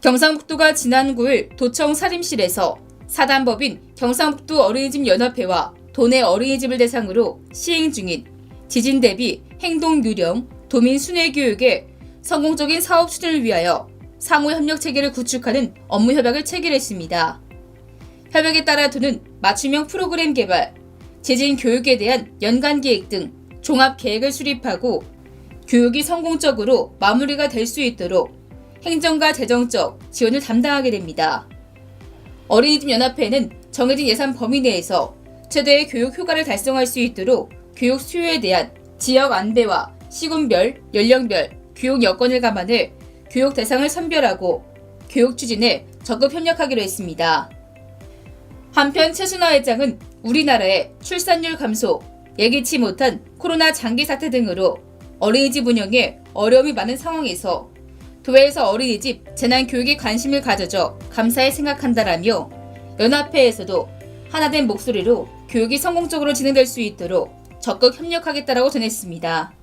경상북도가 지난 9일 도청 사림실에서 사단법인 경상북도 어린이집 연합회와 도내 어린이집을 대상으로 시행 중인 지진 대비 행동 유령 도민 순회 교육의 성공적인 사업 추진을 위하여 상호 협력 체계를 구축하는 업무 협약을 체결했습니다. 협약에 따라 도는 맞춤형 프로그램 개발, 지진 교육에 대한 연간 계획 등 종합 계획을 수립하고 교육이 성공적으로 마무리가 될 수 있도록 행정과 재정적 지원을 담당하게 됩니다. 어린이집 연합회는 정해진 예산 범위 내에서 최대의 교육 효과를 달성할 수 있도록 교육 수요에 대한 지역 안배와 시군별, 연령별, 교육 여건을 감안해 교육 대상을 선별하고 교육 추진에 적극 협력하기로 했습니다. 한편 최순화 회장은 우리나라의 출산율 감소, 예기치 못한 코로나 장기 사태 등으로 어린이집 운영에 어려움이 많은 상황에서 도에서 어린이집 재난 교육에 관심을 가져줘 감사히 생각한다라며 연합회에서도 하나된 목소리로 교육이 성공적으로 진행될 수 있도록 적극 협력하겠다라고 전했습니다.